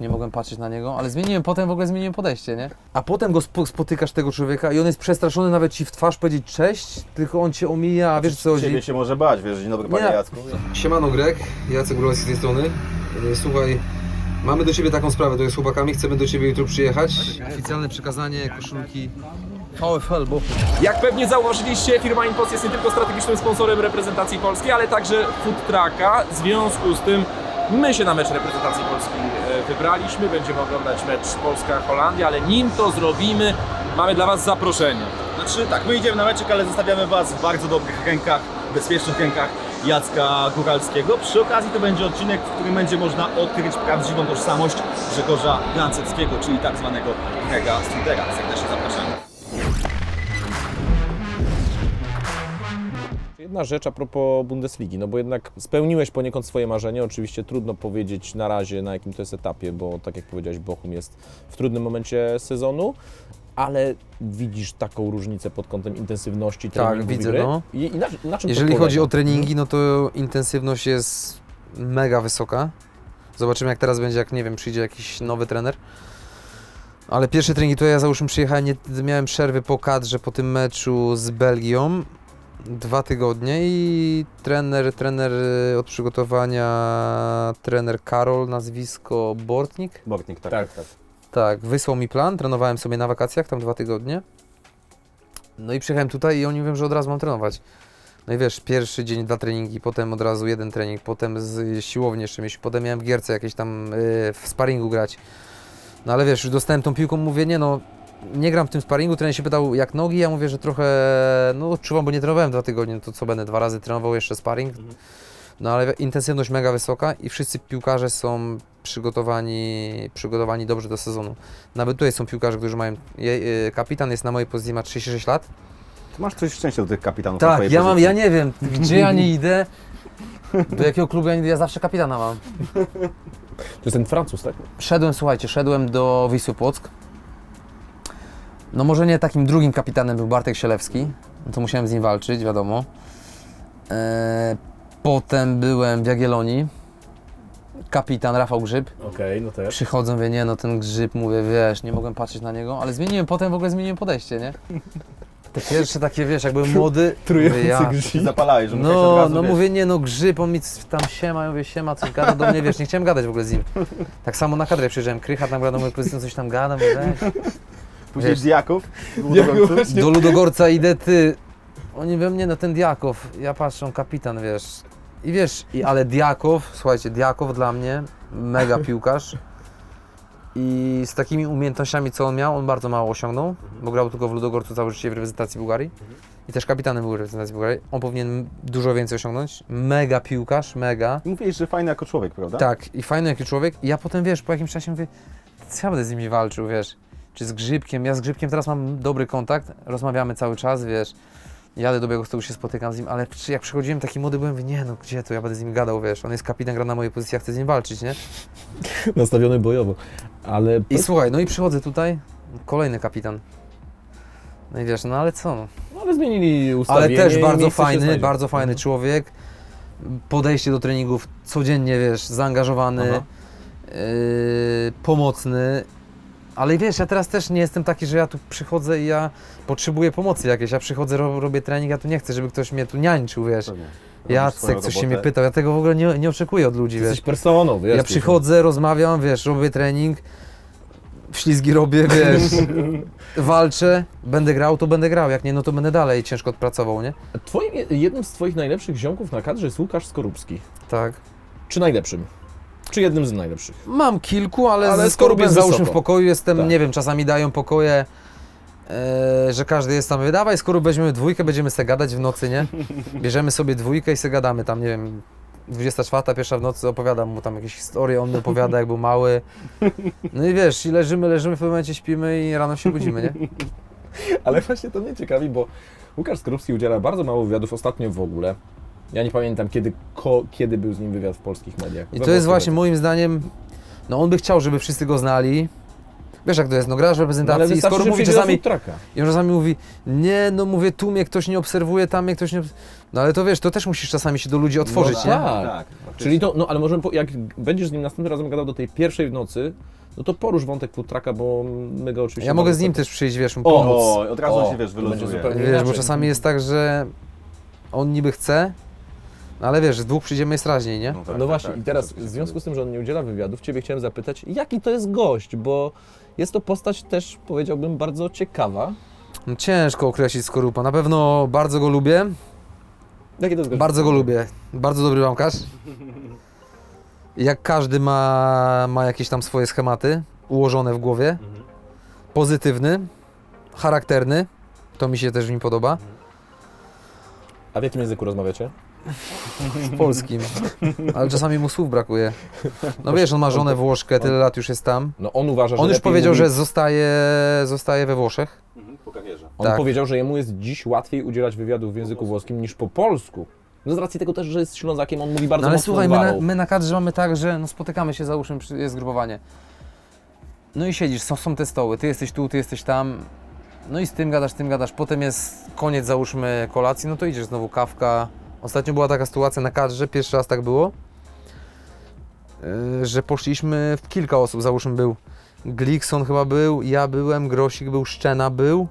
Nie mogłem patrzeć na niego, ale zmieniłem, potem w ogóle zmieniłem podejście, nie? A potem go spo, spotykasz tego człowieka i on jest przestraszony nawet ci w twarz powiedzieć cześć, tylko on cię omija, a wiesz co chodzi? Ciebie się może bać, wiesz, dzień dobry panie Nie. Jacku. Siemano Greg, Jacek Góralski z tej strony. E, Słuchaj, mamy do Ciebie taką sprawę, to jest z chłopakami, chcemy do Ciebie jutro przyjechać. Oficjalne przekazanie koszulki VfL Bochum. Jak pewnie zauważyliście, firma Impost jest nie tylko strategicznym sponsorem reprezentacji polskiej, ale także food trucka. W związku z tym my się na mecz reprezentacji Polski e, wybraliśmy. Będziemy oglądać mecz Polska-Holandia, ale nim to zrobimy, mamy dla Was zaproszenie. Znaczy tak, my idziemy na meczek, ale zostawiamy Was w bardzo dobrych rękach, bezpiecznych rękach Jacka Góralskiego. Przy okazji to będzie odcinek, w którym będzie można odkryć prawdziwą tożsamość Grzegorza Glanceckiego, czyli tak zwanego Grega Strudera. Serdecznie zapraszamy. Jedna rzecz a propos Bundesligi, no bo jednak spełniłeś poniekąd swoje marzenie. Oczywiście trudno powiedzieć na razie, na jakim to jest etapie, bo tak jak powiedziałeś, Bochum jest w trudnym momencie sezonu, ale widzisz taką różnicę pod kątem intensywności Tak, treningu i widzę, gry? no. I, i na, na czym Jeżeli to chodzi polega? o treningi, no to intensywność jest mega wysoka. Zobaczymy jak teraz będzie, jak nie wiem, przyjdzie jakiś nowy trener. Ale pierwsze treningi to ja załóżmy przyjechałem, nie, miałem przerwy po kadrze po tym meczu z Belgią. Dwa tygodnie i trener, trener od przygotowania, trener Karol, nazwisko Bortnik. Bortnik, tak. Tak, tak. Tak, wysłał mi plan, trenowałem sobie na wakacjach, tam dwa tygodnie. No i przyjechałem tutaj i oni mówią, że od razu mam trenować. No i wiesz, pierwszy dzień dwa treningi, potem od razu jeden trening, potem z siłowni jeszcze mieć, potem miałem w gierce jakieś tam yy, w sparingu grać. No ale wiesz, już dostałem tą piłką, mówię, nie no, nie gram w tym sparingu, trener się pytał jak nogi, ja mówię, że trochę, no odczuwam, bo nie trenowałem dwa tygodnie, no to co będę, dwa razy trenował jeszcze sparing. No ale intensywność mega wysoka i wszyscy piłkarze są przygotowani, przygotowani dobrze do sezonu. Nawet tutaj są piłkarze, którzy mają, je, y, kapitan jest na mojej pozycji, ma 36 lat. Ty masz coś szczęścia do tych kapitanów Tak, ja mam, pozycji. ja nie wiem, gdzie ja nie idę, do jakiego klubu ja nie idę, ja zawsze kapitana mam. To jest ten Francuz, tak? Szedłem, słuchajcie, szedłem do Wisły Płock. No może nie takim drugim kapitanem był Bartek Sielewski, no to musiałem z nim walczyć, wiadomo. Eee, potem byłem w Jagiellonii, kapitan Rafał Grzyb. Okej, no też. Przychodzę, mówię, nie no ten Grzyb, mówię, wiesz, nie mogłem patrzeć na niego, ale zmieniłem, potem w ogóle zmieniłem podejście, nie? Te pierwsze takie, wiesz, jak byłem młody, mówię, ja, Ty zapalałeś, że musiałeś od no, razu, no wiesz, mówię, nie no, grzyb, on mi c- tam siema, ja mówię, siema, coś gada do mnie, wiesz, nie chciałem gadać w ogóle z nim. Tak samo na kadrę przyjeżdżałem, Krycha tam gra do mojej pozycji, coś tam gada, mówię, weź. Później wiesz. Diaków. do Ludogorca idę, ty, oni we mnie, no ten Diakow, ja patrzę, on kapitan, wiesz, i wiesz, i, ale Diakow, słuchajcie, Diakow dla mnie, mega piłkarz. I z takimi umiejętnościami, co on miał, on bardzo mało osiągnął, bo grał tylko w Ludogorcu całe życie w reprezentacji Bułgarii. I też kapitanem był w reprezentacji Bułgarii, on powinien dużo więcej osiągnąć, mega piłkarz, mega, Mówisz, że fajny jako człowiek, prawda? tak, i fajny jaki człowiek. I ja potem, wiesz, po jakimś czasie mówię, co ja będę z nimi walczył, wiesz, czy z Grzybkiem. Ja z Grzybkiem teraz mam dobry kontakt, rozmawiamy cały czas, wiesz. Jadę do białego stołu, się spotykam z nim, ale jak przychodziłem taki młody byłem, mówię, nie no, gdzie to, ja będę z nim gadał, wiesz. On jest kapitan, gra na mojej pozycji, ja chcę z nim walczyć, nie? Nastawiony bojowo. Ale I słuchaj, no i przychodzę tutaj, kolejny kapitan. No i wiesz, no ale co, no. No, ale zmienili Ale ustawienie też i bardzo fajny, bardzo fajny Mhm. człowiek. Podejście do treningów codziennie, wiesz, zaangażowany, yy, pomocny. Ale wiesz, ja teraz też nie jestem taki, że ja tu przychodzę i ja potrzebuję pomocy jakiejś. Ja przychodzę, ro, robię trening, ja tu nie chcę, żeby ktoś mnie tu niańczył, wiesz. Pewnie. Robisz swoją coś się robotę. mnie pytał, ja tego w ogóle nie, nie oczekuję od ludzi, Jesteś wiesz. personą, wiesz. Ja przychodzę, rozmawiam, wiesz, robię trening, ślizgi robię, wiesz, walczę, będę grał, to będę grał, jak nie, no to będę dalej ciężko odpracował, nie? Twoim, jednym z Twoich najlepszych ziomków na kadrze jest Łukasz Skorupski. Tak. Czy najlepszym? Czy jednym z najlepszych? Mam kilku, ale, Ale ze załóżmy w pokoju jestem, Tak. nie wiem, czasami dają pokoje, e, że każdy jest tam, dawaj Skorup, weźmiemy dwójkę, będziemy se gadać w nocy, nie? Bierzemy sobie dwójkę i se gadamy tam, nie wiem, 24, pierwsza w nocy, opowiadam mu tam jakieś historie, on mi opowiada jak był mały. No i wiesz, i leżymy, leżymy, w pewnym momencie śpimy i rano się budzimy, nie? Ale właśnie to mnie ciekawi, bo Łukasz Skorupski udziela bardzo mało wywiadów, ostatnio w ogóle. Ja nie pamiętam, kiedy, ko, kiedy był z nim wywiad w polskich mediach. I to jest właśnie moim zdaniem, no on by chciał, żeby wszyscy go znali, Wiesz jak to jest, no grasz w No, ale reprezentacji i wystarczy, skoro mówi czasami, i on czasami mówi, nie, no mówię, tu mnie ktoś nie obserwuje, tam mnie ktoś nie... obs-" No ale to wiesz, to też musisz czasami się do ludzi otworzyć, No nie? tak. Tak. Czyli to, no ale możemy, po, jak będziesz z nim następnym razem gadał do tej pierwszej w nocy, no to porusz wątek food trucka, bo my go oczywiście... Ja mogę z nim serdecznie- też przyjść, wiesz, mu pomóc. O, od razu O, się wiesz, wyluzuje. zupełnie Wiesz, bo czasami jest tak, że on niby chce, no ale wiesz, z dwóch przyjdziemy jest raźniej, nie? tak, No tak, właśnie, tak, i teraz to w związku z tym, że on nie udziela wywiadów, Ciebie chciałem zapytać, jaki to jest gość, bo jest to postać też, powiedziałbym, bardzo ciekawa. No, ciężko określić skorupa. Na pewno bardzo go lubię, Jaki to jest gość? bardzo go lubię. Bardzo dobry bramkarz. Jak każdy ma, ma jakieś tam swoje schematy ułożone w głowie. Pozytywny, charakterny. To mi się też w nim podoba. A w jakim języku rozmawiacie? W polskim. Ale czasami mu słów brakuje. No wiesz, on ma żonę Włoszkę, tyle lat już jest tam. No on uważa, że On już lepiej powiedział, mówi... że zostaje, zostaje we Włoszech. Mhm, Po karierze. On tak. powiedział, że jemu jest dziś łatwiej udzielać wywiadów w języku włoskim niż po polsku. No z racji tego też, że jest Ślązakiem, on mówi bardzo No ale mocno słuchaj, my na, gwarą. my na kadrze mamy tak, że no spotykamy się, załóżmy, przy- jest grupowanie. No i siedzisz, są, są te stoły, ty jesteś tu, ty jesteś tam. No i z tym gadasz, z tym gadasz. Potem jest koniec, załóżmy, kolacji, no to idziesz znowu kawka. Ostatnio była taka sytuacja na kadrze, pierwszy raz tak było, yy, że poszliśmy w kilka osób. Załóżmy był Glikson chyba był, ja byłem, Grosik był, Szczena był,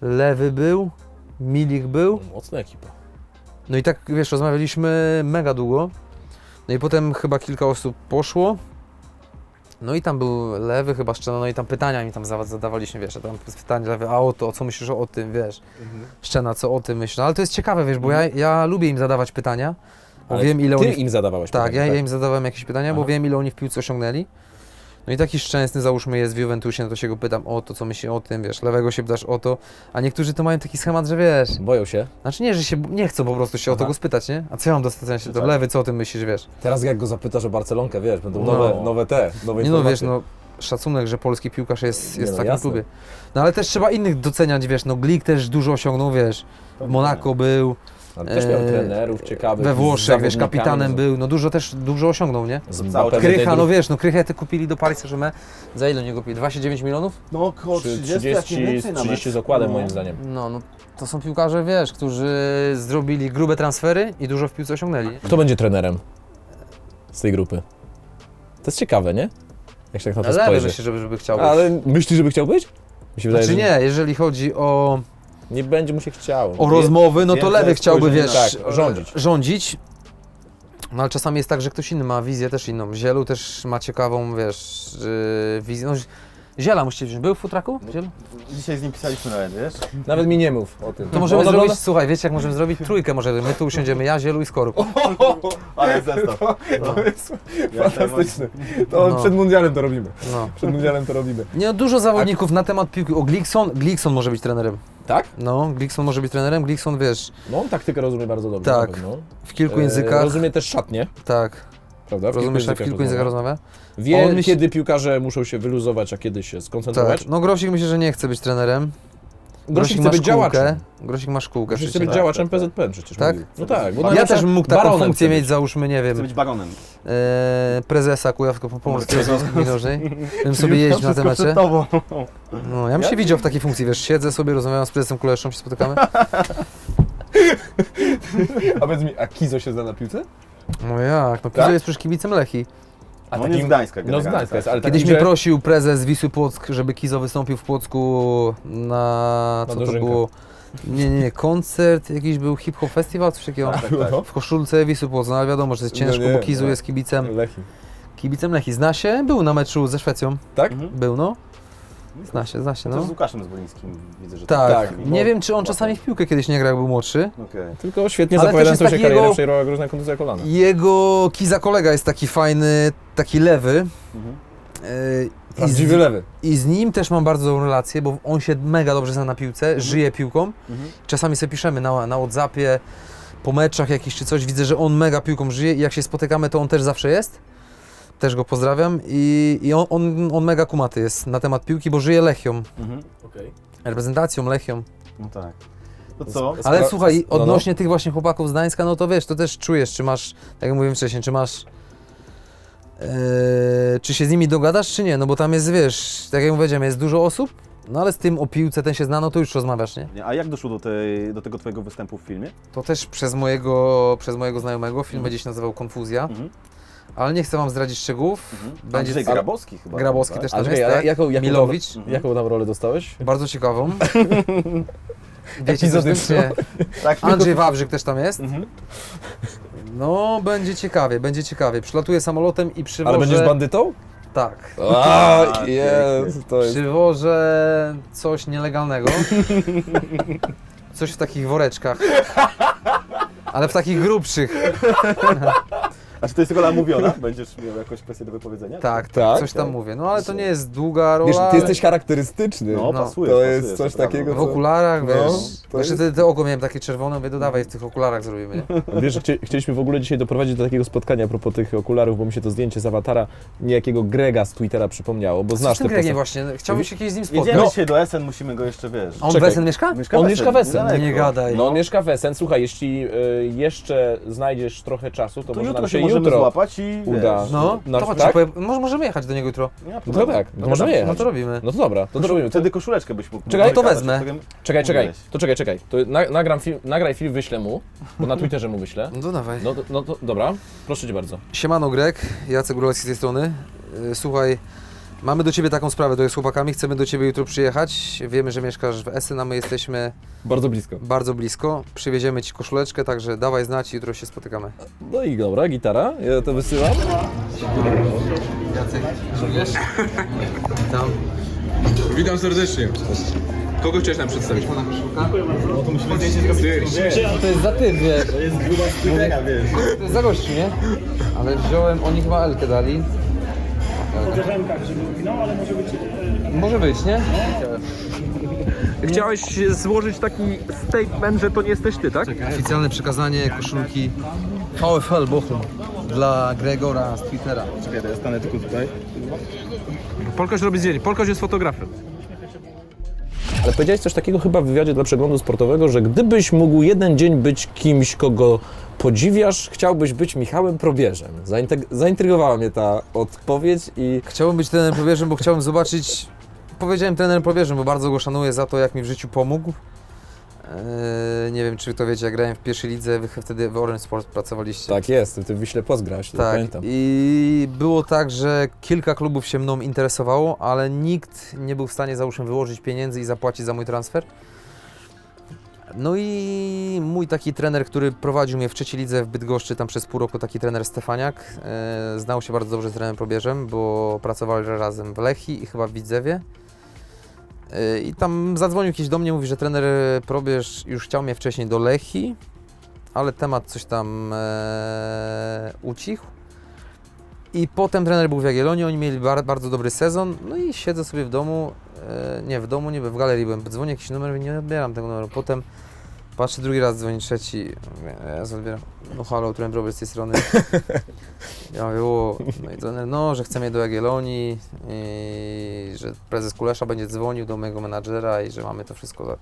Lewy był, Milik był. Mocna ekipa. No i tak, wiesz, rozmawialiśmy mega długo. No i potem chyba kilka osób poszło. No i tam był lewy chyba Szczena, no i tam pytania mi tam za- zadawaliśmy, wiesz, a tam pytanie lewy, a o to, co myślisz o tym, wiesz. Szczena, co o tym myślisz. No ale to jest ciekawe, wiesz, bo ja, ja lubię im zadawać pytania, bo Ale wiem ile Ty oni... im zadawałeś Tak, pytania, ja, ja im zadawałem jakieś pytania, bo Aha. wiem ile oni w piłce osiągnęli. No i taki szczęsny, załóżmy, jest w Juventusie, no to się go pytam o to, co myśli o tym, wiesz, lewego się pytasz o to, a niektórzy to mają taki schemat, że wiesz, Boją się. znaczy nie, że się nie chcą po prostu się o to Aha. go spytać, nie? A co ja mam do spytania się? To Tak. lewy, co o tym myślisz, wiesz? Teraz jak go zapytasz o Barcelonkę, wiesz, będą No. nowe, nowe te, nowe Nie no, wiesz, informacje. no szacunek, że polski piłkarz jest, Nie jest no, w takim jasne. klubie. No ale też trzeba innych doceniać, wiesz, no Glik też dużo osiągnął, wiesz, w Monako był, Ale też miał trenerów ciekawych. we Włoszech, wiesz, kapitanem z- był, no dużo też, dużo osiągnął, nie? Z Mbappé Krycha, no wiesz, no Krychę te kupili do Paris Saint-Germain, za ile nie kupili? 29 milionów? No około Przy 30, jak nie 30, więcej nawet. 30 z okładem No. moim zdaniem. No, no to są piłkarze, wiesz, którzy zrobili grube transfery i dużo w piłce osiągnęli. Kto będzie trenerem z tej grupy? To jest ciekawe, nie? Jak się tak na to Lewy spojrzy. myślę, żeby, żeby chciał być. Ale myślisz, żeby chciał być? Mi się wydaje, Znaczy że nie, jeżeli chodzi o, nie będzie mu się chciało. o rozmowy, no to więcej lewy chciałby, spojrzenia wiesz, Tak, rządzić. rządzić. No ale czasami jest tak, że ktoś inny ma wizję też inną. Zielu też ma ciekawą, wiesz, yy, wizję. No, Ziela musicie wziąć. Był w futraku? Zielu? Dzisiaj z nim pisaliśmy nawet, wiesz? Nawet mi nie mów o tym. To możemy zrobić, słuchaj, wiecie jak możemy zrobić? Trójkę możemy. My tu usiądziemy, ja, Zielu i Skorup. Ale zestaw. No. jest Ja fantastyczne. To No. przed mundialem to robimy. No. Przed mundialem to robimy. Nie, no, dużo zawodników na temat piłki. O, Glikson, Glikson może być trenerem. Tak? No, Glikson może być trenerem. Glikson, wiesz, No on taktykę rozumie bardzo dobrze. Tak. na pewno. w kilku E, językach. Rozumie też szatnie, Tak, prawda? W rozumiesz, jak w kilku językach rozmawia. Wie, On myśl- kiedy piłkarze muszą się wyluzować, a kiedy się skoncentrować. Tak. No Grosik myślę, że nie chce być trenerem. Grosik chce ma być szkółkę. działaczem. Grosik ma szkółkę. Grosik chce przecież. być Tak, działaczem tak, tak. PZPN przecież Tak? mówił. No tak. Bo Ja nawet też bym mógł taką baronem funkcję chce mieć, być. załóżmy, nie Chcę wiem, być baronem. e, prezesa Kujawsko-Pomorskiego Związku Piłki Nożnej. Bym sobie jeździł na te mecze. tobą. No, ja bym się widział w takiej funkcji, wiesz, siedzę sobie, rozmawiam z prezesem Kuleszą, się spotykamy. A powiedz mi, a Kizo się zna na piłce? No jak, no Tak? Kizo jest przecież kibicem Lechi. A On jest z Gdańska No z generalnie, Gdańska jest, tak. ale Kiedyś taki, mnie że- prosił prezes Wisły Płock, żeby Kizo wystąpił w Płocku na, Na co to dożynkę. było? Nie, nie, nie, koncert, jakiś był hip-hop festiwal, coś takiego. Tak, tak, tak. W koszulce Wisły Płock, no ale wiadomo, że jest No ciężko, nie, bo Kizu no. jest kibicem, Lechi. kibicem Lechi. Zna się? Był na meczu ze Szwecją. Tak? Mhm. Był, no. Zna się, zna się, To no. z Łukaszem Zbolińskim widzę, że Tak, Tak, nie bo- wiem czy on czasami w piłkę kiedyś nie grał, jak był młodszy. Okej. Tylko świetnie Ale zapowiadającą się jest karierę takiego- przejęła groźna kontuzja kolana. Jego Kiza kolega jest taki fajny, taki lewy. Mhm. Yy, i, Prawdziwy z, lewy. I z nim też mam bardzo dobrą relację, bo on się mega dobrze zna na piłce, żyje piłką. Mhm. Czasami sobie piszemy na, na Whatsappie, po meczach jakiś czy coś, widzę, że on mega piłką żyje i jak się spotykamy, to on też zawsze jest. Też go pozdrawiam i, i on, on, on mega kumaty jest na temat piłki, bo żyje Lechią, Mhm. reprezentacją Lechią. No tak. To co? Ale Spra- słuchaj, no, no. odnośnie tych właśnie chłopaków z Gdańska, no to wiesz, to też czujesz, czy masz, tak jak mówiłem wcześniej, czy masz Eee, czy się z nimi dogadasz, czy nie? No bo tam jest, wiesz, tak jak powiedziałem, jest dużo osób, no ale z tym o piłce ten się zna, no to już rozmawiasz, nie? Nie, A jak doszło do, tej, do tego twojego występu w filmie? To też przez mojego, przez mojego znajomego, film Mhm. będzie się nazywał Konfuzja, Mhm. Ale nie chcę wam zdradzić szczegółów. Będzie Andrzej Grabowski chyba. Grabowski tak? też tam jest, tak? jaką, jaką, Milowicz. Tam, jaką tam rolę dostałeś? Bardzo ciekawą. Wiecie, Epizodyczną. nie. Tak, Andrzej Wawrzyk też tam jest. Mhm. No, będzie ciekawie, będzie ciekawie. Przylatuję samolotem i przywożę... Ale będziesz bandytą? Tak. A, pięknie. jest, to jest... Przywożę coś nielegalnego. Coś w takich woreczkach. Ale w takich grubszych. A czy to jest rola mówiona? Będziesz miał jakąś kwestię do wypowiedzenia? Tak, Tak, coś tam tak. mówię. No ale to nie jest długa rola. Wiesz, ty jesteś charakterystyczny. No, No, pasuje. to pasuje, jest coś prawda. takiego, w okularach, No, wiesz. to Jeszcze jest- te, te oko miałem takie czerwone, mówię, dodawaj, w tych okularach zrobimy. Nie? Wiesz, chcie, chcieliśmy w ogóle dzisiaj doprowadzić do takiego spotkania a propos tych okularów, bo mi się to zdjęcie z awatara niejakiego Grega z Twittera przypomniało, bo Co znasz tę Gregiem właśnie? Chciałbym się kiedyś z nim spotkać. Jedziemy No. dzisiaj do Essen, musimy go jeszcze, wiesz... On Czekaj. w Essen mieszka? Mieszka On mieszka w Essen. Nie gadaj. No on mieszka w Essen. Słuchaj, jeśli y, jeszcze znajdziesz trochę czasu, to, To może nam się się możemy jutro złapać i uda. wiesz, No, Na- to chodź, tak? poje- możemy jechać do niego jutro. nie ma No to problemu. tak, to możemy No jechać. to robimy. No to dobra, to, to robimy. Wtedy koszuleczkę byś mógł Czekaj, to wezmę. Czekaj, czekaj, mówiłeś. to czekaj, czekaj. To na, nagram film, nagraj film, wyślę mu, bo na Twitterze mu wyślę. No to dawaj. No, to- no to dobra, proszę Cię bardzo. Siemano Greg, Jacek Góralski z tej strony. Yy, Słuchaj, mamy do Ciebie taką sprawę, to jest z chłopakami, chcemy do Ciebie jutro przyjechać. Wiemy, że mieszkasz w Essen, a my jesteśmy Bardzo blisko. bardzo blisko. Przywieziemy Ci koszuleczkę, także dawaj znać i jutro się spotykamy. No i dobra, gitara, ja to wysyłam. Jacek, czujesz? Witam. Witam serdecznie. Kogo chciałeś nam przedstawić? Pana koszulka? No to wiesz, To jest za Ty, wiesz. to jest gruba wiesz. To jest za gości, nie? Ale wziąłem, oni chyba Elkę dali. Może być, nie? Chciałeś złożyć taki statement, że to nie jesteś ty, tak? Oficjalne przekazanie koszulki VfL Bochum dla Gregora z Twittera. Czekaj, ja stanę tylko tutaj. Polkoś robi zdjęcie. Polkoś jest fotografem. Ale powiedziałeś coś takiego chyba w wywiadzie dla przeglądu sportowego, że gdybyś mógł jeden dzień być kimś, kogo podziwiasz, chciałbyś być Michałem Probierzem. Zaintrygowała mnie ta odpowiedź i Chciałbym być trenerem probierzem, bo chciałbym zobaczyć. Powiedziałem trenerem probierzem, bo bardzo go szanuję za to, jak mi w życiu pomógł. Eee, nie wiem, czy to wiecie, ja grałem w pierwszej lidze, wy wtedy w Orange Sport pracowaliście. tak jest, ty w Wiśle Płock grałeś, to Tak, pamiętam. i było tak, że kilka klubów się mną interesowało, ale nikt nie był w stanie, załóżmy, wyłożyć pieniędzy i zapłacić za mój transfer. No i mój taki trener, który prowadził mnie w trzeciej lidze w Bydgoszczy, tam przez pół roku taki trener Stefaniak, e, znał się bardzo dobrze z trenerem Probierzem, bo pracowali razem w Lechi i chyba w Widzewie. E, I tam zadzwonił jakiś do mnie, mówi, że trener Probierz już chciał mnie wcześniej do Lechi, ale temat coś tam e, ucichł. I potem trener był w Jagiellonii, oni mieli bar, bardzo dobry sezon, no i siedzę sobie w domu, e, nie w domu, nie w galerii byłem, dzwonię jakiś numer nie odbieram tego numeru. Potem patrzę drugi raz, dzwoni trzeci, ja odbieram, no halo, trener Robert z tej strony. Ja mówię, o, no i trener, no, że chce mnie do Jagiellonii i że prezes Kulesza będzie dzwonił do mojego menadżera i że mamy to wszystko. za-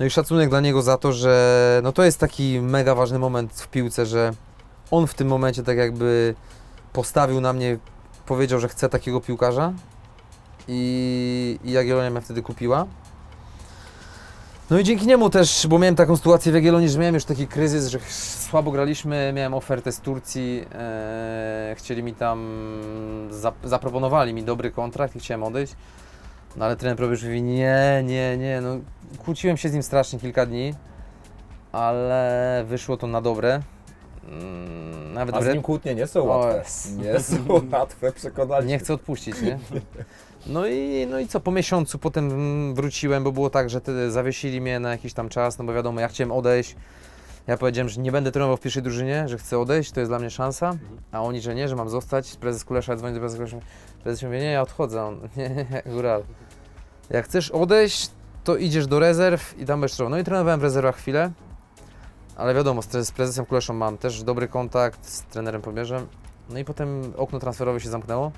No i szacunek dla niego za to, że no to jest taki mega ważny moment w piłce, że on w tym momencie tak jakby postawił na mnie, powiedział, że chce takiego piłkarza i, i Jagiellonia mnie wtedy kupiła. No i dzięki niemu też, bo miałem taką sytuację w Jagiellonii, że miałem już taki kryzys, że słabo graliśmy, miałem ofertę z Turcji, e, chcieli mi tam, zap, zaproponowali mi dobry kontrakt i chciałem odejść. No ale trener Probierz mówi, nie, nie, nie, no kłóciłem się z nim strasznie kilka dni, ale wyszło to na dobre. Mm, Nawet A z nim kłótnie nie są łatwe. jest. Nie są łatwe, przekonali Nie chcę odpuścić, nie? No i, no i co, po miesiącu potem wróciłem, bo było tak, że te zawiesili mnie na jakiś tam czas, no bo wiadomo, ja chciałem odejść. Ja powiedziałem, że nie będę trenował w pierwszej drużynie, że chcę odejść, to jest dla mnie szansa, a oni, że nie, że mam zostać. Prezes Kulesza dzwoni do prezesa Kulesza, prezes mówi, nie, ja odchodzę. On, nie, nie, góral. Jak chcesz odejść, to idziesz do rezerw i tam będziesz. No i trenowałem w rezerwach chwilę, ale wiadomo, z, prezesem Kuleszą mam też dobry kontakt, z trenerem Pobierzem. No i potem okno transferowe się zamknęło.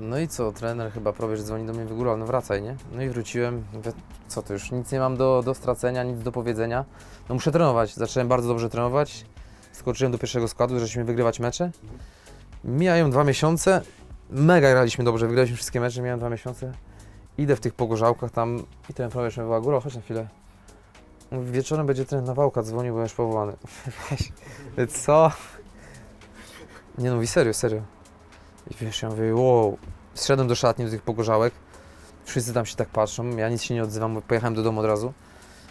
No i co, trener chyba probierz dzwoni do mnie w górę, no wracaj, nie? No i wróciłem, mówię, co to już, nic nie mam do, do stracenia, nic do powiedzenia. No muszę trenować, zacząłem bardzo dobrze trenować, skoczyłem do pierwszego składu, żeśmy wygrywać mecze. Mijają dwa miesiące, mega graliśmy dobrze, wygraliśmy wszystkie mecze, miałem dwa miesiące. Idę w tych pogorzałkach tam i ten prawie mnie woła, Góra, chodź na chwilę. Wieczorem będzie ten Nawałka dzwonił, bo już powołany. Co? Nie no, mówi serio, serio. I wiesz, ja mówię, wow. Zszedłem do szatni, do tych pogorzałek. Wszyscy tam się tak patrzą, ja nic się nie odzywam, bo pojechałem do domu od razu.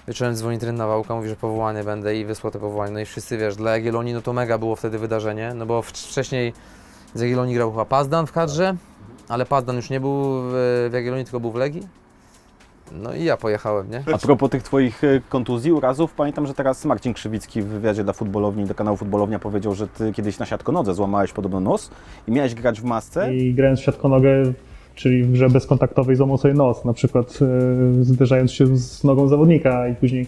Wieczorem dzwoni trener Nawałka, mówi, że powołany będę i wysłał to powołanie. No i wszyscy, wiesz, dla Jagiellonii no to mega było wtedy wydarzenie, no bo wcześniej z Jagiellonii grał chyba Pazdan w kadrze, ale Pazdan już nie był w, w Jagiellonii, tylko był w Legii. No i ja pojechałem, nie? A propos tych Twoich e, kontuzji, urazów, pamiętam, że teraz Marcin Krzywicki w wywiadzie dla futbolowni, do kanału Futbolownia powiedział, że Ty kiedyś na siatkonodze złamałeś podobno nos i miałeś grać w masce. I grając w siatkonogę, czyli w grze bezkontaktowej złamał sobie nos, na przykład e, zderzając się z nogą zawodnika i później,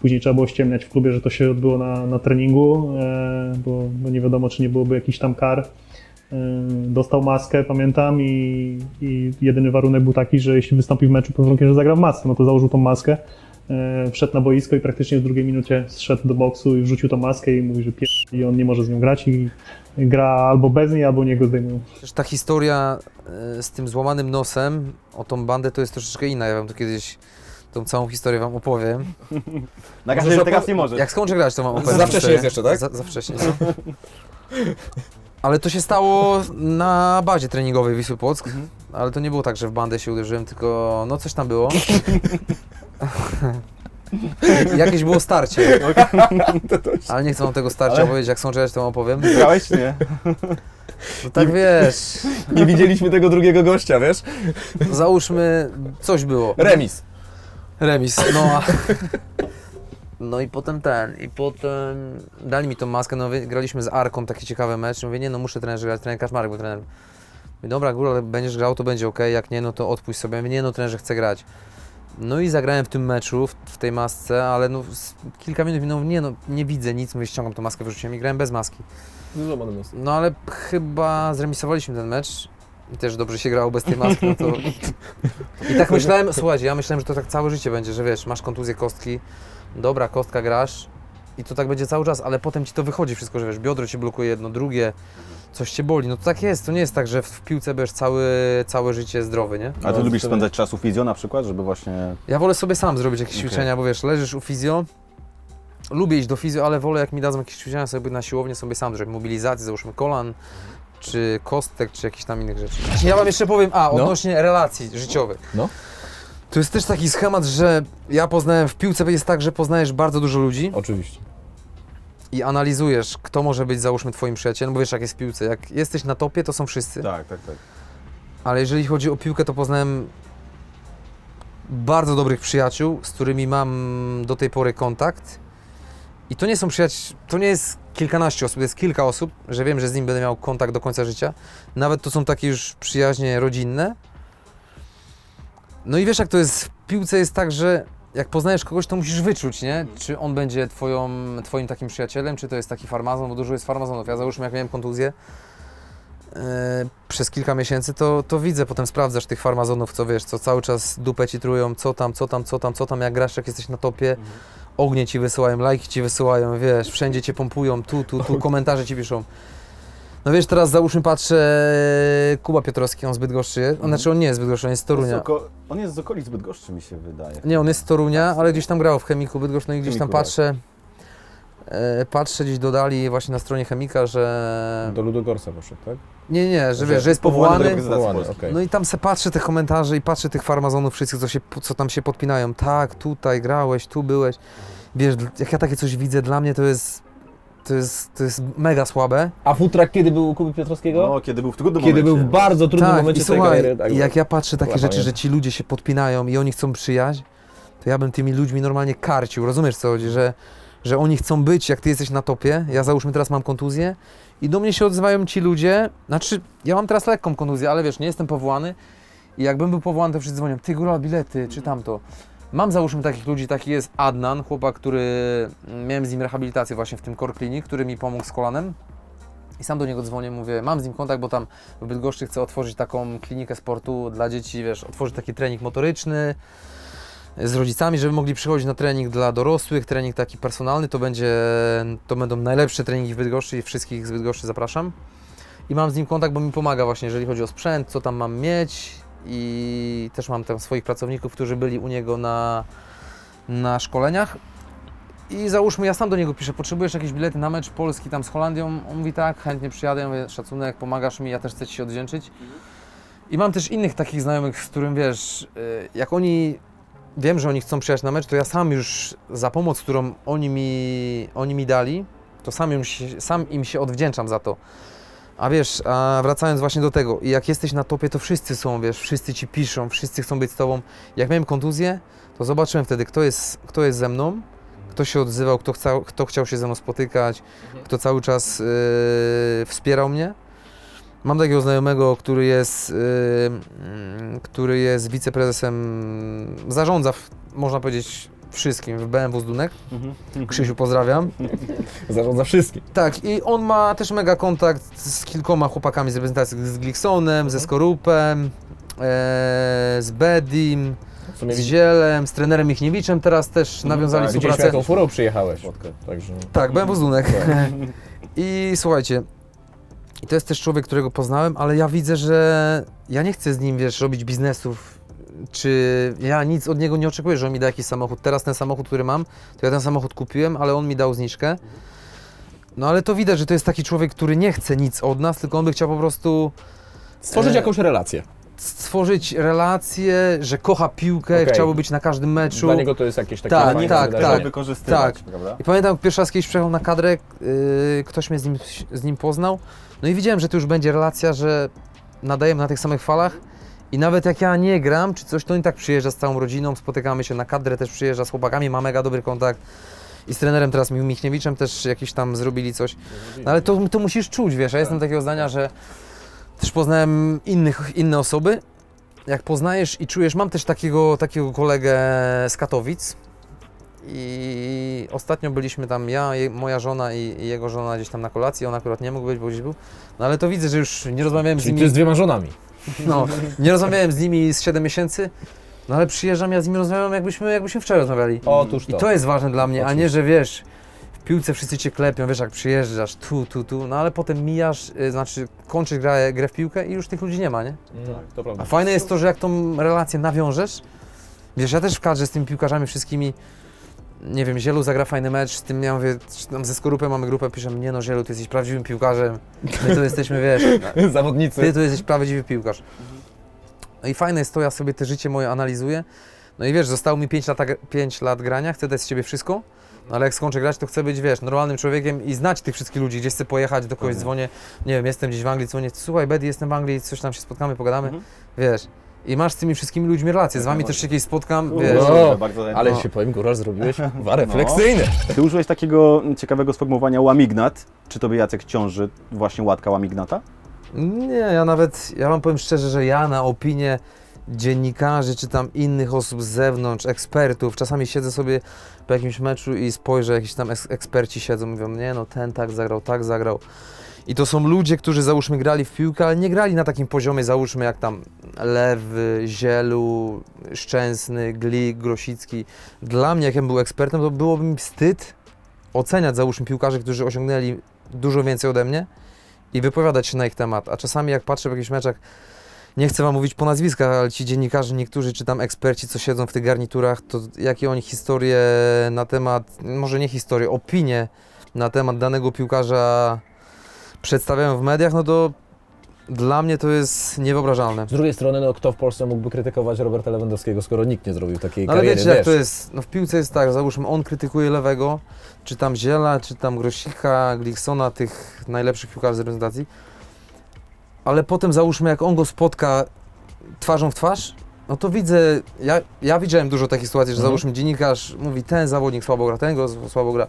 później trzeba było ściemniać w klubie, że to się odbyło na, na treningu, e, bo, bo nie wiadomo, czy nie byłoby jakichś tam kar. E, Dostał maskę, pamiętam, i, i jedyny warunek był taki, że jeśli wystąpi w meczu pod warunkiem, że zagra w masce, no to założył tą maskę, e, wszedł na boisko i praktycznie w drugiej minucie zszedł do boksu i wrzucił tą maskę i mówi, że pier... i on nie może z nią grać i gra albo bez niej, albo niego zdejmują. Przecież ta historia e, z tym złamanym nosem o tą bandę to jest troszeczkę inna. Ja wam to kiedyś tą całą historię wam opowiem. Na razie Możesz teraz nie możesz. Jak skończę grać, to wam opowiem. Za wcześnie jest jeszcze, tak? Za, za wcześnie. Ale to się stało na bazie treningowej Wisły Płock. Ale to nie było tak, że w bandę się uderzyłem, tylko no coś tam było. Jakieś było starcie. Ale nie chcę wam tego starcia powiedzieć, jak skończę grać, to wam opowiem. Grałeś, nie? No tak wiesz, Nie widzieliśmy tego drugiego gościa, wiesz? załóżmy, coś było. Remis. Remis, no a... No i potem ten, i potem dali mi tą maskę, no graliśmy z Arką taki ciekawy mecz, mówię, nie no muszę trenerze grać, trener Kaczmarek był trenerem. Mówię, dobra góra, ale będziesz grał, to będzie ok, jak nie, no to odpuść sobie, mówię, nie no trenerze chcę grać. No i zagrałem w tym meczu, w, w tej masce, ale no kilka minut minął, nie no, nie widzę nic, mówię, ściągam tą maskę, wyrzuciłem i grałem bez maski. No ale chyba zremisowaliśmy ten mecz i też dobrze się grało bez tej maski, no to... I tak myślałem, słuchajcie, ja myślałem, że to tak całe życie będzie, że wiesz, masz kontuzję kostki, dobra, kostka grasz i to tak będzie cały czas, ale potem ci to wychodzi wszystko, że wiesz, biodro cię blokuje jedno, drugie, coś cię boli, no to tak jest, to nie jest tak, że w, piłce będziesz całe, całe życie zdrowy, nie? A Ty No, lubisz to- spędzać czas u fizjo na przykład, żeby właśnie... Ja wolę sobie sam zrobić jakieś Okej. ćwiczenia, bo wiesz, leżysz u fizjo, lubię iść do fizjo, ale wolę jak mi dadzą jakieś ćwiczenia sobie na siłownię sobie sam zrobić, mobilizację, załóżmy kolan, czy kostek, czy jakichś tam innych rzeczy. Ja wam jeszcze powiem, a, odnośnie relacji życiowych. No. To jest też taki schemat, że ja poznałem, w piłce jest tak, że poznajesz bardzo dużo ludzi Oczywiście. i analizujesz, kto może być, załóżmy, twoim przyjacielem, bo wiesz, jak jest w piłce, jak jesteś na topie, to są wszyscy. Tak, tak, tak. Ale jeżeli chodzi o piłkę, to poznałem bardzo dobrych przyjaciół, z którymi mam do tej pory kontakt. I to nie są przyjaciół, to nie jest kilkanaście osób, to jest kilka osób, że wiem, że z nim będę miał kontakt do końca życia. Nawet to są takie już przyjaźnie rodzinne. No i wiesz, jak to jest w piłce, jest tak, że jak poznajesz kogoś, to musisz wyczuć, nie? Czy on będzie twoją, twoim takim przyjacielem, czy to jest taki farmazon, bo dużo jest farmazonów. Ja załóżmy, jak miałem kontuzję, e, przez kilka miesięcy, to, to widzę, potem sprawdzasz tych farmazonów, co wiesz, co cały czas dupę ci trują, co tam, co tam, co tam, co tam, jak grasz, jak jesteś na topie, ognie ci wysyłają, lajki ci wysyłają, wiesz, wszędzie cię pompują, tu, tu, tu, komentarze ci piszą. No wiesz, teraz załóżmy patrzę, Kuba Piotrowski, on z Bydgoszczy jest, on, znaczy on nie jest z Bydgoszczy, on jest z Torunia. Z Oko- On jest z okolic Bydgoszczy, mi się wydaje. Nie, on jest z Torunia, ale gdzieś tam grał w Chemiku Bydgoszcz, no i gdzieś tam Chemiku, tak. patrzę, e, patrzę gdzieś dodali właśnie na stronie Chemika, że... Do Ludogorca poszedł, tak? Nie, nie, że wiesz, że jest powołany powołany, okej. No i tam se patrzę te komentarze i patrzę tych farmazonów wszystkich, co, się, co tam się podpinają. Tak, tutaj grałeś, tu byłeś. Wiesz, jak ja takie coś widzę, dla mnie to jest, to jest, to jest mega słabe. A futrak kiedy był u Kuby Piotrowskiego? No, kiedy był w trudnym kiedy był momencie. w bardzo trudnym tak, momencie i swojej słuchaj, kariery. Tak, jak ja patrzę takie Chyba rzeczy, że ci ludzie się podpinają i oni chcą przyjaźń, to ja bym tymi ludźmi normalnie karcił. Rozumiesz co chodzi, że, że oni chcą być, jak ty jesteś na topie. Ja załóżmy teraz mam kontuzję i do mnie się odzywają ci ludzie. Znaczy, ja mam teraz lekką kontuzję, ale wiesz, nie jestem powołany. I jakbym był powołany, to wszyscy dzwonią, ty góra bilety, czy tamto. Mam załóżmy takich ludzi, taki jest Adnan, chłopak, który mm, miałem z nim rehabilitację właśnie w tym Core który mi pomógł z kolanem. I sam do niego dzwonię, mówię, mam z nim kontakt, bo tam w Bydgoszczy chcę otworzyć taką klinikę sportu dla dzieci, wiesz, otworzyć taki trening motoryczny z rodzicami, żeby mogli przychodzić na trening dla dorosłych, trening taki personalny, to będzie, to będą najlepsze treningi w Bydgoszczy i wszystkich z Bydgoszczy zapraszam. i mam z nim kontakt, bo mi pomaga właśnie, jeżeli chodzi o sprzęt, co tam mam mieć i też mam tam swoich pracowników, którzy byli u niego na, na szkoleniach. I załóżmy, ja sam do niego piszę, potrzebujesz jakieś bilety na mecz Polski tam z Holandią? On mówi tak, chętnie przyjadę, ja mówię, szacunek, pomagasz mi, ja też chcę Ci się odwdzięczyć. I mam też innych takich znajomych, z którym wiesz, y, jak oni, wiem, że oni chcą przyjechać na mecz, to ja sam już za pomoc, którą oni mi, oni mi dali, to sam im, się, sam im się odwdzięczam za to. A wiesz, a wracając właśnie do tego, jak jesteś na topie, to wszyscy są, wiesz, wszyscy ci piszą, wszyscy chcą być z tobą. Jak miałem kontuzję, to zobaczyłem wtedy, kto jest, kto jest ze mną, kto się odzywał, kto, chcał, kto chciał się ze mną spotykać, kto cały czas yy, wspierał mnie. Mam takiego znajomego, który jest, yy, mm, który jest wiceprezesem, zarządza, można powiedzieć, wszystkim w BMW z Dunek. Krzysiu, pozdrawiam. Zarządza wszystkim. Tak, i on ma też mega kontakt z kilkoma chłopakami z reprezentacji, z Gliksonem, ze Skorupem, e, z Bedim, sumie z Zielem, z trenerem Michniewiczem teraz też nawiązali tak, widzieliśmy współpracę. jaką furą przyjechałeś. Także... Tak, BMW z Dunek. I słuchajcie, i to jest też człowiek, którego poznałem, ale ja widzę, że ja nie chcę z nim, wiesz, robić biznesów, czy ja nic od niego nie oczekuję, że on mi da jakiś samochód. Teraz ten samochód, który mam, to ja ten samochód kupiłem, ale on mi dał zniżkę. No ale to widać, że to jest taki człowiek, który nie chce nic od nas, tylko on by chciał po prostu Stworzyć E, jakąś relację. stworzyć relację, że kocha piłkę, Okej. chciałby być na każdym meczu. Dla niego to jest jakieś takie Tak, fajne tak, wydarzenie. tak. wykorzystywać, Tak. prawda? I pamiętam, pierwszy raz kiedyś przyjechał na kadrę, yy, ktoś mnie z nim, z nim poznał, no i widziałem, że to już będzie relacja, że nadajemy na tych samych falach i nawet jak ja nie gram czy coś, to on i tak przyjeżdża z całą rodziną, spotykamy się na kadrę, też przyjeżdża z chłopakami, ma mega dobry kontakt i z trenerem teraz Michniewiczem też jakiś tam zrobili coś, no ale to, to musisz czuć, wiesz, ja jestem takiego zdania, że też poznałem innych, inne osoby, jak poznajesz i czujesz, mam też takiego, takiego kolegę z Katowic, i ostatnio byliśmy tam ja, moja żona i, i jego żona gdzieś tam na kolacji, on akurat nie mógł być, bo gdzieś był. No ale to widzę, że już nie rozmawiałem z Czyli nimi. ty z dwiema żonami. No, nie rozmawiałem z nimi z 7 miesięcy. No ale przyjeżdżam, ja z nimi rozmawiam jakbyśmy, jakbyśmy wczoraj rozmawiali. Otóż I to. to jest ważne dla mnie, a nie, że wiesz, w piłce wszyscy cię klepią, wiesz, jak przyjeżdżasz tu, tu, tu, no ale potem mijasz, y, znaczy kończysz grę, grę w piłkę i już tych ludzi nie ma, nie? Mm, to prawda. A fajne jest to, że jak tą relację nawiążesz, wiesz, ja też w kadrze z tymi piłkarzami wszystkimi, nie wiem, Zielu zagra fajny mecz, z tym ja mówię, tam ze Skorupem mamy grupę, piszę, nie no Zielu, ty jesteś prawdziwym piłkarzem, my to jesteśmy, wiesz, Zawodnicy. ty to jesteś prawdziwy piłkarz. No i fajne jest to, ja sobie te życie moje analizuję, no i wiesz, zostało mi 5 lat, 5 lat grania, chcę dać z siebie wszystko, no ale jak skończę grać, to chcę być, wiesz, normalnym człowiekiem i znać tych wszystkich ludzi, gdzieś chcę pojechać, do kogoś dzwonię, nie wiem, jestem gdzieś w Anglii, dzwonię, słuchaj, Betty, jestem w Anglii, coś tam się spotkamy, pogadamy, wiesz. I masz z tymi wszystkimi ludźmi relacje, z wami też się kiedyś spotkam, wiesz. No, bardzo chętnie. Ale No. się powiem, góral zrobiłeś war refleksyjny. Ty użyłeś takiego ciekawego sformułowania łamignat. Czy tobie Jacek ciąży właśnie łatka łamignata? Nie, ja nawet, ja wam powiem szczerze, że ja na opinię dziennikarzy, czy tam innych osób z zewnątrz, ekspertów, czasami siedzę sobie po jakimś meczu i spojrzę, jakiś tam eks- eksperci siedzą, mówią, nie no, ten tak zagrał, tak zagrał. I to są ludzie, którzy załóżmy grali w piłkę, ale nie grali na takim poziomie, załóżmy jak tam Lewy, Zielu, Szczęsny, Glik, Grosicki. Dla mnie, jak ja bym był ekspertem, to byłoby mi wstyd oceniać, załóżmy, piłkarzy, którzy osiągnęli dużo więcej ode mnie i wypowiadać się na ich temat. A czasami jak patrzę w jakichś meczach, nie chcę wam mówić po nazwiskach, ale ci dziennikarze, niektórzy czy tam eksperci, co siedzą w tych garniturach, to jakie oni historie na temat, może nie historie, opinie na temat danego piłkarza przedstawiają w mediach, no to dla mnie to jest niewyobrażalne. Z drugiej strony, no kto w Polsce mógłby krytykować Roberta Lewandowskiego, skoro nikt nie zrobił takiej No ale kariery, wiecie, jak to jest, no w piłce jest tak, załóżmy, on krytykuje lewego, czy tam Ziela, czy tam Grosika, Gliksona, tych najlepszych piłkarzy z reprezentacji, ale potem załóżmy, jak on go spotka twarzą w twarz, no to widzę, ja, ja widziałem dużo takich sytuacji, że Mhm. załóżmy dziennikarz mówi, ten zawodnik słabo gra, ten go słabo gra,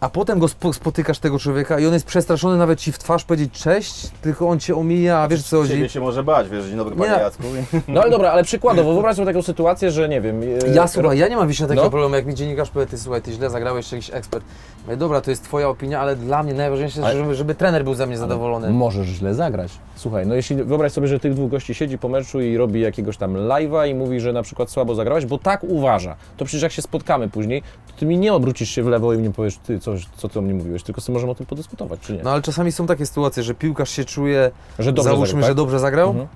a potem go spo, spotykasz tego człowieka i on jest przestraszony nawet ci w twarz powiedzieć cześć, tylko on cię omija, a wiesz co chodzi. Ciebie się może bać, wiesz, dzień dobry panie Nie. Jacku. No ale dobra, ale przykładowo, wyobraź sobie taką sytuację, że nie wiem... e, Ja słuchaj, ja nie mam wiśnia takiego No. problemu, jak mi dziennikarz powie, ty słuchaj, ty źle zagrałeś, czy jakiś ekspert. Mówię, dobra, to jest twoja opinia, ale dla mnie najważniejsze jest, Ale- żeby, żeby trener był ze mnie zadowolony. Możesz źle zagrać. Słuchaj, no jeśli wyobraź sobie, że tych dwóch gości siedzi po meczu i robi jakiegoś tam live'a i mówi, że na przykład słabo zagrałeś, bo tak uważa, to przecież jak się spotkamy później, to ty mi nie obrócisz się w lewo i mi powiesz, ty, coś, co ty o mnie mówiłeś, tylko sobie możemy o tym podyskutować, czy nie? No ale czasami są takie sytuacje, że piłkarz się czuje, że dobrze załóżmy, zagrał, że tak? dobrze zagrał, Mhm.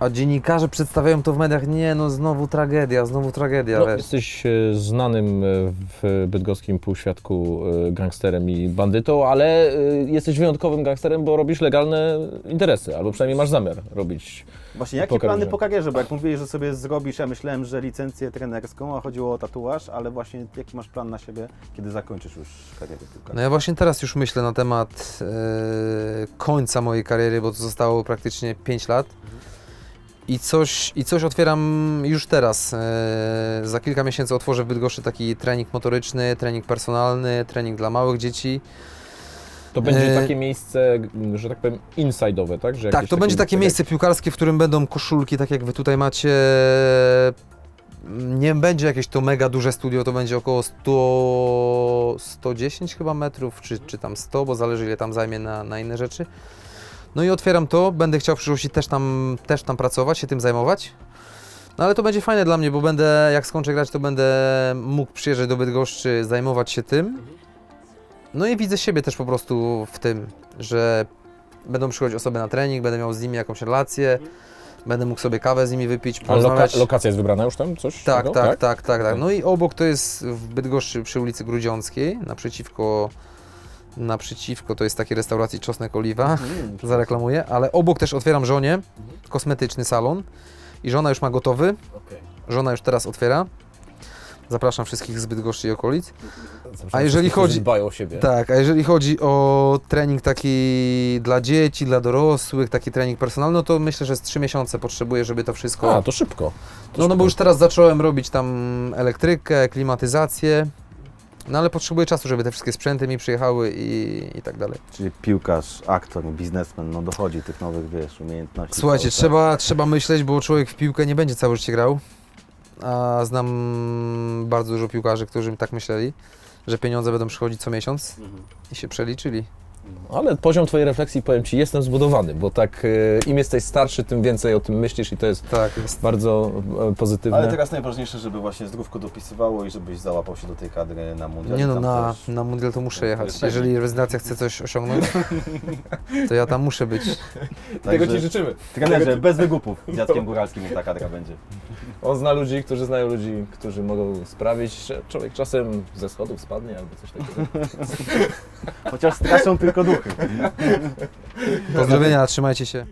a dziennikarze przedstawiają to w mediach, nie no znowu tragedia, znowu tragedia, No, wiesz. jesteś e, znanym e, w bydgoskim półświadku e, gangsterem i bandytą, ale jesteś wyjątkowym gangsterem, bo robisz legalne interesy, albo przynajmniej masz zamiar robić. Właśnie, jakie Po plany po karierze? Bo jak mówiłeś, że sobie zrobisz, ja myślałem, że licencję trenerską, a chodziło o tatuaż, ale właśnie jaki masz plan na siebie, kiedy zakończysz już karierę piłkarza? No ja właśnie teraz już myślę na temat e, końca mojej kariery, bo to zostało praktycznie 5 lat. I coś, I coś otwieram już teraz. E, za kilka miesięcy otworzę w Bydgoszczy taki trening motoryczny, trening personalny, trening dla małych dzieci. To będzie E, takie miejsce, że tak powiem, inside'owe, tak? Że Tak, to będzie takie tak miejsce piłkarskie, w którym będą koszulki, tak jak wy tutaj macie. Nie będzie jakieś to mega duże studio, to będzie około 100, 110 chyba metrów, czy, czy tam 100, bo zależy ile tam zajmie na, na inne rzeczy. No i otwieram to, będę chciał w przyszłości też tam, też tam pracować, się tym zajmować. No ale to będzie fajne dla mnie, bo będę, jak skończę grać, to będę mógł przyjeżdżać do Bydgoszczy, zajmować się tym. No i widzę siebie też po prostu w tym, że będą przychodzić osoby na trening, będę miał z nimi jakąś relację, będę mógł sobie kawę z nimi wypić, A loka porozmawiać. lokacja jest wybrana już tam? Coś? tak, takiego? tak, tak, tak, tak. No i obok to jest w Bydgoszczy przy ulicy Grudziąckiej, naprzeciwko, naprzeciwko to jest takiej restauracji Czosnek Oliwa, Mm, zareklamuję, ale obok też otwieram żonie kosmetyczny salon i żona już ma gotowy, żona już teraz otwiera. Zapraszam wszystkich z Bydgoszczy i okolic. A jeżeli chodzi- dbają o siebie. Tak, a jeżeli chodzi o trening taki dla dzieci, dla dorosłych, taki trening personalny, no to myślę, że z 3 miesiące potrzebuję, żeby to wszystko... A, to szybko. To no, no bo już teraz zacząłem robić tam elektrykę, klimatyzację, no ale potrzebuję czasu, żeby te wszystkie sprzęty mi przyjechały i, i tak dalej. Czyli piłkarz, aktor, biznesmen, no dochodzi tych nowych, wiesz, umiejętności. Słuchajcie, trzeba, trzeba myśleć, bo człowiek w piłkę nie będzie całe życie grał, a znam bardzo dużo piłkarzy, którzy tak myśleli, że pieniądze będą przychodzić co miesiąc i się przeliczyli. Ale poziom Twojej refleksji, powiem Ci, jestem zbudowany, bo tak e, im jesteś starszy, tym więcej o tym myślisz i to jest Tak, jest. bardzo e, pozytywne. Ale teraz najważniejsze, żeby właśnie zdrówko dopisywało i żebyś załapał się do tej kadry na mundial. Nie no, na, też- na mundial to muszę to jechać. jest Jeżeli reprezentacja chce coś osiągnąć, to ja tam muszę być. Tego Także- Ci życzymy. Trenerze, bez wygupów, z Jackiem Góralskim niech ta kadra będzie. On zna ludzi, którzy znają ludzi, którzy mogą sprawić, że człowiek czasem ze schodów spadnie albo coś takiego. Chociaż straszą tylko duchy. Pozdrowienia, trzymajcie się.